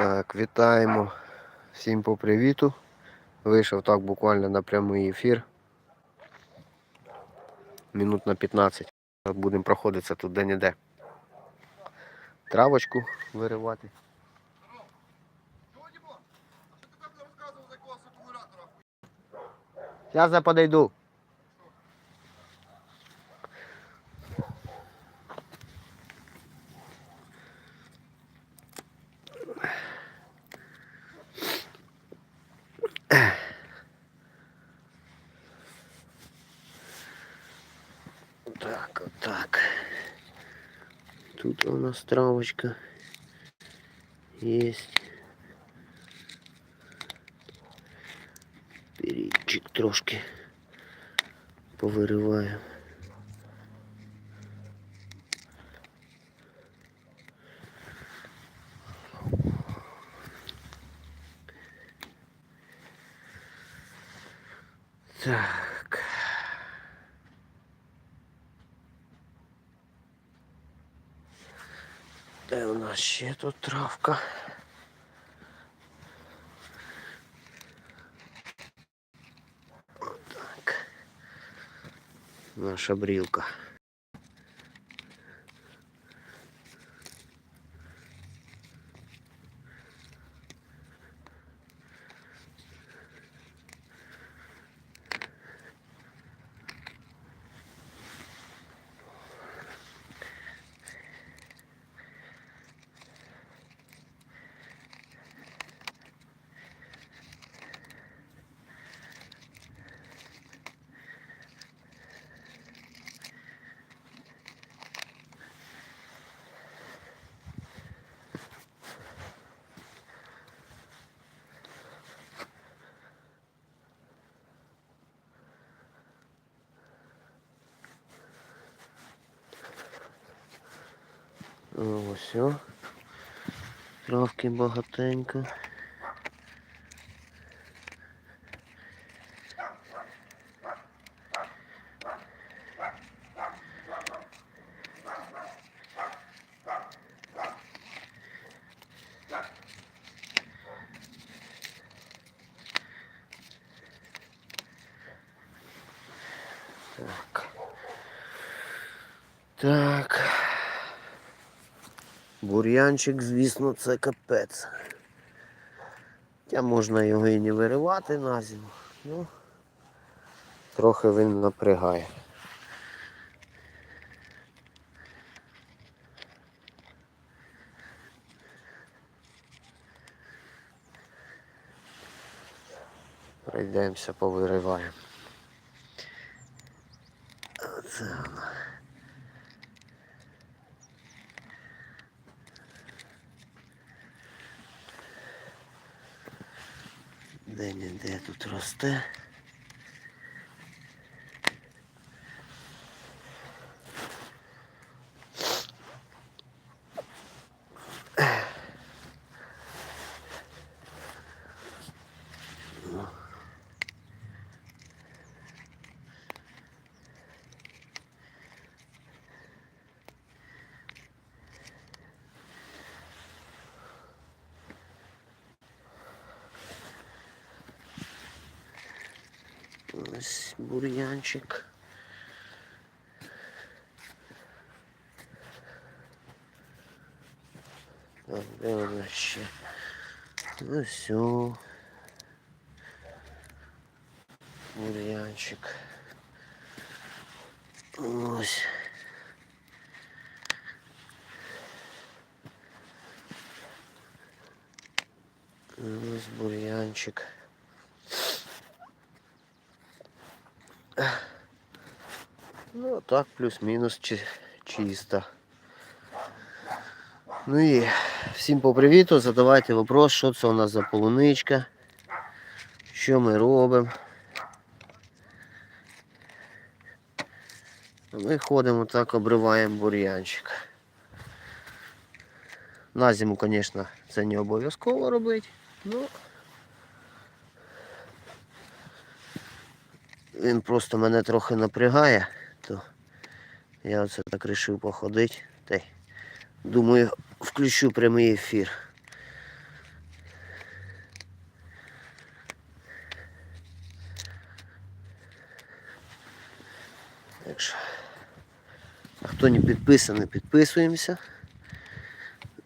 Так, вітаємо всім по привіту. Вийшов так буквально на прямий ефір. Минут на 15. Будемо проходитися тут де-не-де. Травочку виривати. Зараз я подойду. Так, вот так. Тут у нас травочка есть. Передчик трошки повириваю. Так. Де у нас ще тут травка? Отак. Наша брілка. Ось. Травки багатенько. Так. Так. Бур'янчик, звісно, це капець. Хоча можна його і не виривати на зиму. Ну, трохи він напрягає. Пройдемося, повириваємо. Оце воно. Де-не-де тут росте. Ось бур'янчик. Так, де вона ще? Ось о. Бур'янчик. Ось. Ось бур'янчик. Так, плюс-мінус чи- чисто. Ну і всім по привіту, задавайте вопрос, що це у нас за полуничка, що ми робимо. Ми ходимо так, обриваємо бур'янчик. На зиму, звісно, це не обов'язково робити, ну він просто мене трохи напрягає, то я оце так вирішив походити. Та й думаю, включу прямий ефір. Так а хто не підписаний, підписуємося.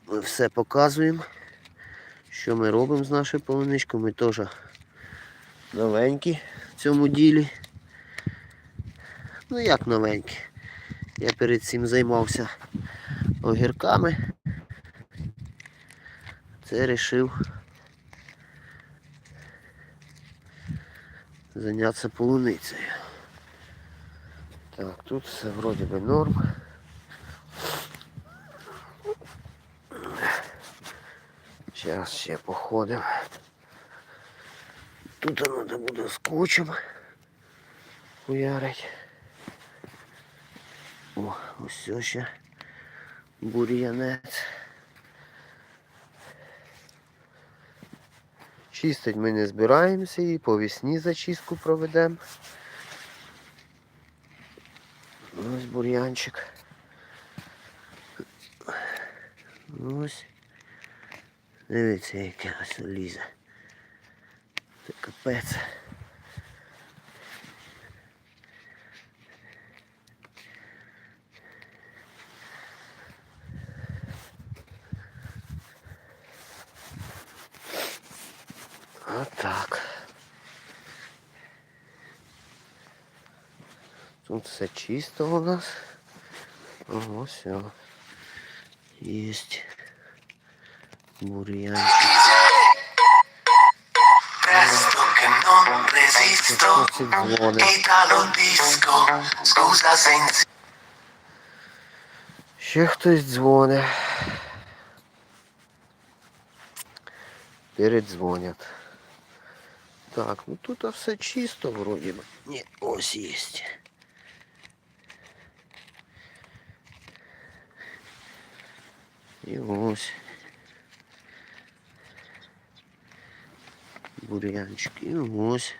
Ми все показуємо. Що ми робимо з нашою полуничкою, ми теж новенькі в цьому ділі. Ну як новенькі? Я перед цим займався огірками. Це вирішив зайнятися полуницею. Так, тут все вроді би норм. Зараз ще походимо. Тут треба буде скотчем хуярить. О, ось ще бур'янець. Чистить ми не збираємося і по весні зачистку проведемо. Ось бур'янчик. Ось. Дивіться, яке ось лізе. Це капець. Так, Тут все чисто у нас. Ого, все. Есть бурьян. Ще хтось дзвонить. Передзвонять. Так, ну тут все чисто вроді би. Ні, ось є. І ось. Бур'янчик. І ось.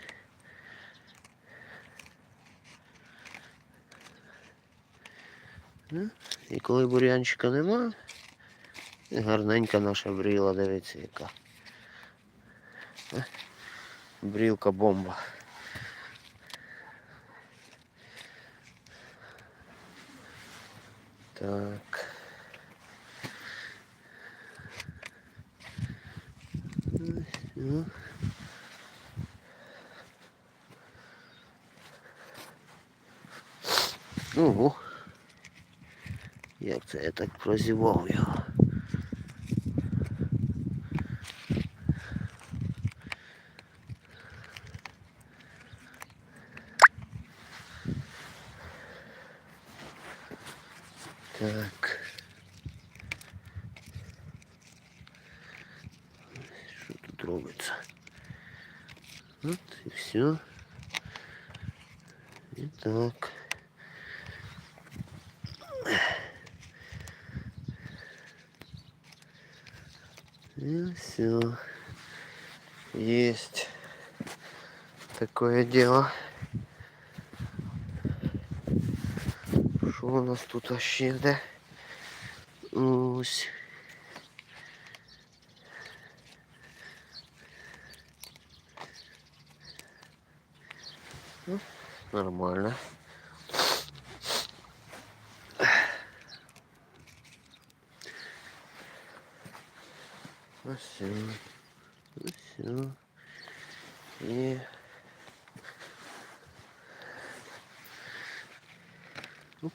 Ну, І коли бур'янчика нема, гарненька наша бріла, дивіться яка. Е, Брілка бомба. Так. Ну. Як це я так прозівав його? Так. Що тут робиться? От і все. І так. И все. Есть такое дело. Що у нас тут ще йде? Ось. Ну, Нормально. Ось все. Ось все. І... Оп.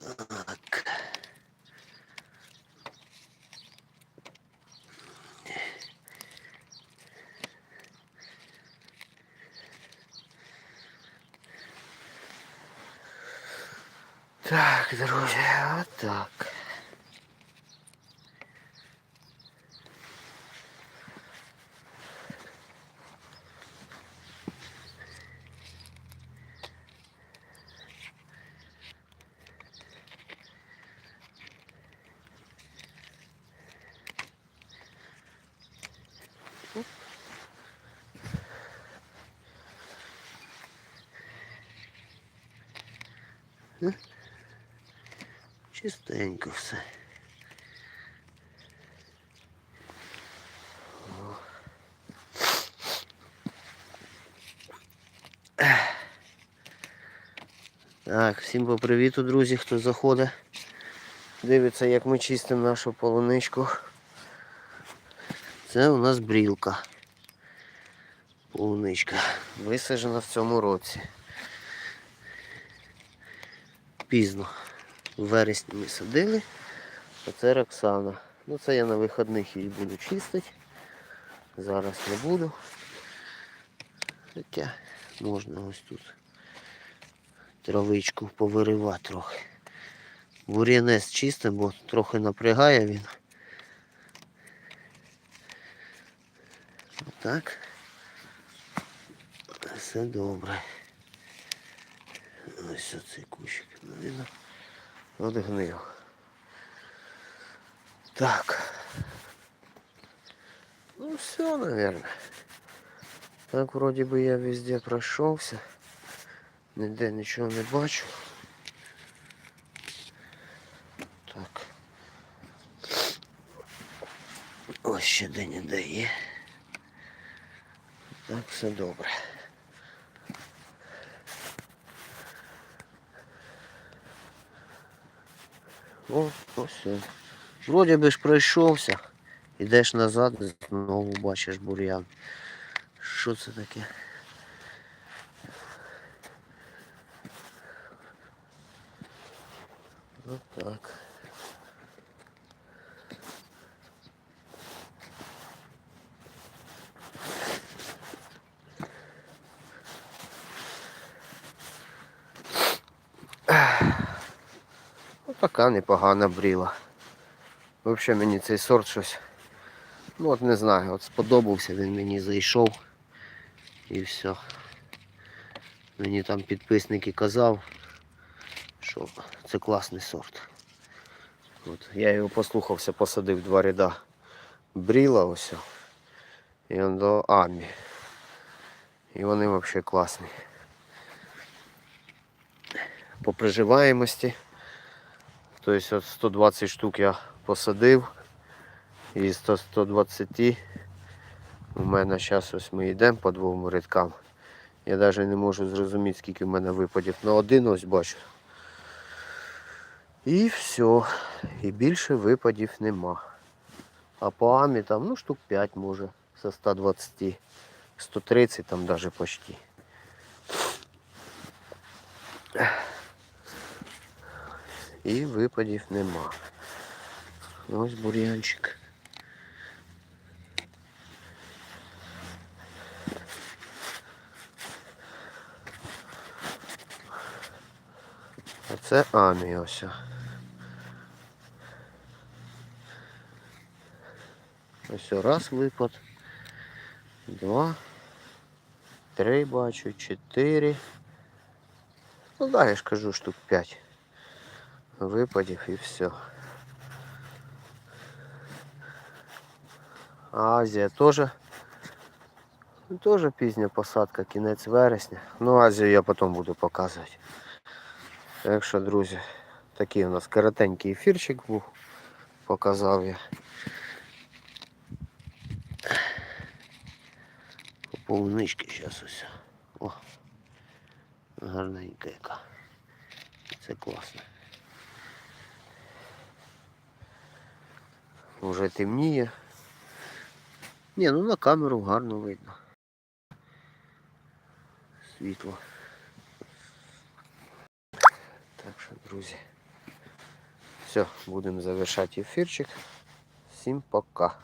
Так. Так, друзі, Чистенько все. Так, всім по привіту, друзі, хто заходить. Дивиться, як ми чистимо нашу полуничку. Це у нас брілка. Полуничка. Висаджена в цьому році. Пізно. В вересні ми садили. А це Роксана. Ну це я на вихідних її буду чистити. Зараз не буду. Хоча можна ось тут травичку повиривати трохи. Бур'янець чистим, бо трохи напрягає він. Так. Все добре. Ось оцей кущик, навіть, одгнив. Так. Ну все, наверное. Так вроде бы я везде пройшовся. Ніде нічого не бачу. Так. Ось ще де-не-де є. Так, все добре. О, о все. Вроді би ж пройшовся. Ідеш назад, знову бачиш бур'ян. Що це таке? Ну так. Ну, така непогана бріла. Взагалі мені цей сорт щось. Ну от не знаю, от сподобався, він мені зайшов і все. Мені там підписники казав, що це класний сорт. От, я його послухався, посадив два ряда бріла ось. І он до Амі. І вони взагалі класні. По приживаємості. Тобто от 120 штук я посадив. І 100 120 у мене зараз ось ми йдемо по двом рядкам. Я навіть не можу зрозуміти, скільки в мене випадів. На один ось бачу. І все. І більше випадів нема. А по амі там ну штук 5 може. Со 120. 130 там даже почти. І випадів нема. Ось бур'янчик. А це Амі ось. Раз випад. Два. Три бачу, чотири. Ну да, я ж кажу штук п'ять. Випадів і все. А Азія теж. Теж пізня посадка, кінець вересня. Ну Азію я потім буду показувати. Так що, друзі, такий у нас коротенький ефірчик був. Показав я. По полунички зараз ось. О, гарненька яка. Це класно. Уже темніє. Ні, ну на камеру гарно видно. Світло. Так що, друзі. Все, будемо завершати ефірчик. Всім пока.